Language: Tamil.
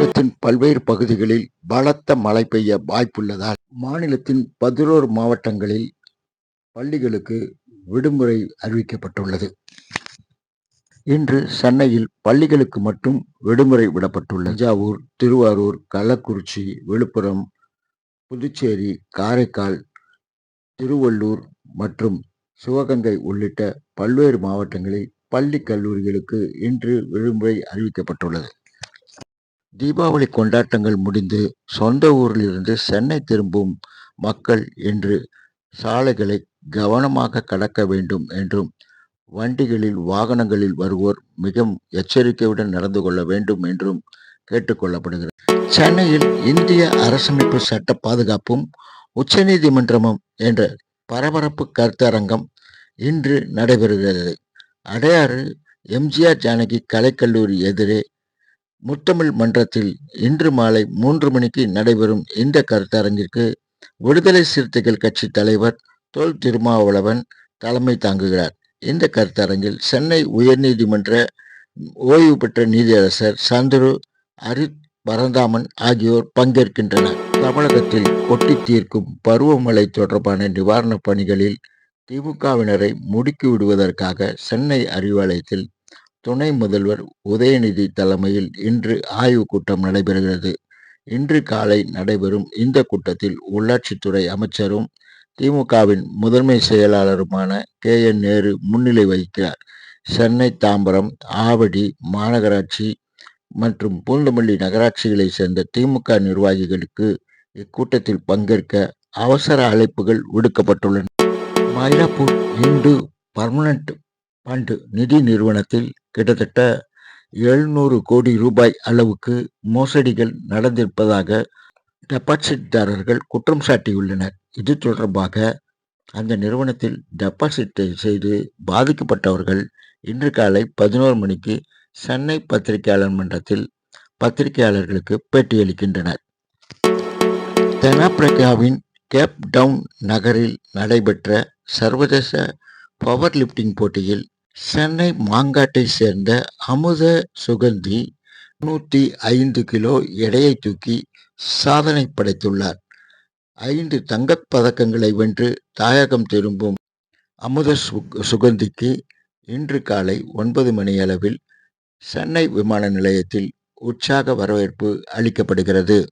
மாநிலத்தின் பல்வேறு பகுதிகளில் பலத்த மழை பெய்ய வாய்ப்புள்ளதால் மாநிலத்தின் பதினோரு மாவட்டங்களில் பள்ளிகளுக்கு விடுமுறை அறிவிக்கப்பட்டுள்ளது. இன்று சென்னையில் பள்ளிகளுக்கு மட்டும் விடுமுறை விடப்பட்டுள்ள தஞ்சாவூர் திருவாரூர் கள்ளக்குறிச்சி விழுப்புரம் புதுச்சேரி காரைக்கால் திருவள்ளூர் மற்றும் சிவகங்கை உள்ளிட்ட பல்வேறு மாவட்டங்களில் பள்ளி கல்லூரிகளுக்கு இன்று விடுமுறை அறிவிக்கப்பட்டுள்ளது. தீபாவளி கொண்டாட்டங்கள் முடிந்து சொந்த ஊரிலிருந்து சென்னை திரும்பும் மக்கள் இன்று சாலைகளை கவனமாக கடக்க வேண்டும் என்றும் வண்டிகளில் வாகனங்களில் வருவோர் மிகவும் எச்சரிக்கையுடன் நடந்து கொள்ள வேண்டும் என்றும் கேட்டுக்கொள்ளப்படுகிறது. சென்னையில் இந்திய அரசமைப்பு சட்ட பாதுகாப்பும் உச்சநீதிமன்றமும் என்ற பரபரப்பு கருத்தரங்கம் இன்று நடைபெறுகிறது. அடையாறு எம்ஜிஆர் ஜானகி கலைக்கல்லூரி எதிரே முத்தமிழ் மன்றத்தில் இன்று மாலை மூன்று மணிக்கு நடைபெறும் இந்த கருத்தரங்கிற்கு விடுதலை சிறுத்தைகள் கட்சி தலைவர் தொல் திருமாவளவன் தலைமை தாங்குகிறார். இந்த கருத்தரங்கில் சென்னை உயர்நீதிமன்ற ஓய்வு பெற்ற நீதியரசர் சந்துரு அரித் பரந்தாமன் ஆகியோர் பங்கேற்கின்றனர். தமிழகத்தில் கொட்டி தீர்க்கும் பருவமழை தொடர்பான நிவாரணப் பணிகளில் திமுகவினரை முடுக்கி விடுவதற்காக சென்னை அறிவாலயத்தில் துணை முதல்வர் உதயநிதி தலைமையில் இன்று ஆய்வுக் கூட்டம் நடைபெறுகிறது. இன்று காலை நடைபெறும் இந்த கூட்டத்தில் உள்ளாட்சித்துறை அமைச்சரும் திமுகவின் முதன்மை செயலாளருமான கே. என். நேரு முன்னிலை வகிக்கிறார். சென்னை தாம்பரம் ஆவடி மாநகராட்சி மற்றும் பூந்தமல்லி நகராட்சிகளை சேர்ந்த திமுக நிர்வாகிகளுக்கு இக்கூட்டத்தில் பங்கேற்க அவசர அழைப்புகள் விடுக்கப்பட்டுள்ளன. மயிலாப்பூர் இந்து பர்மனன்ட் ஆண்டு நிதி நிறுவனத்தில் கிட்டத்தட்ட எழுநூறு கோடி ரூபாய் அளவுக்கு மோசடிகள் நடந்திருப்பதாக டெபாசிட்தாரர்கள் குற்றம் சாட்டியுள்ளனர். இது தொடர்பாக அந்த நிறுவனத்தில் டெபாசிட்டை செய்து பாதிக்கப்பட்டவர்கள் இன்று காலை பதினோரு மணிக்கு சென்னை பத்திரிகையாளர் மன்றத்தில் பத்திரிகையாளர்களுக்கு பேட்டியளிக்கின்றனர். தென்னாப்பிரிக்காவின் கேப் டவுன் நகரில் நடைபெற்ற சர்வதேச பவர் லிப்டிங் போட்டியில் சென்னை மாங்காட்டை சேர்ந்த அமுத சுகந்தி நூற்றி ஐந்து கிலோ எடையை தூக்கி சாதனை படைத்துள்ளார். ஐந்து தங்கப் பதக்கங்களை வென்று தாயகம் திரும்பும் அமுத சுகந்திக்கு இன்று காலை ஒன்பது மணியளவில் சென்னை விமான நிலையத்தில் உற்சாக வரவேற்பு அளிக்கப்படுகிறது.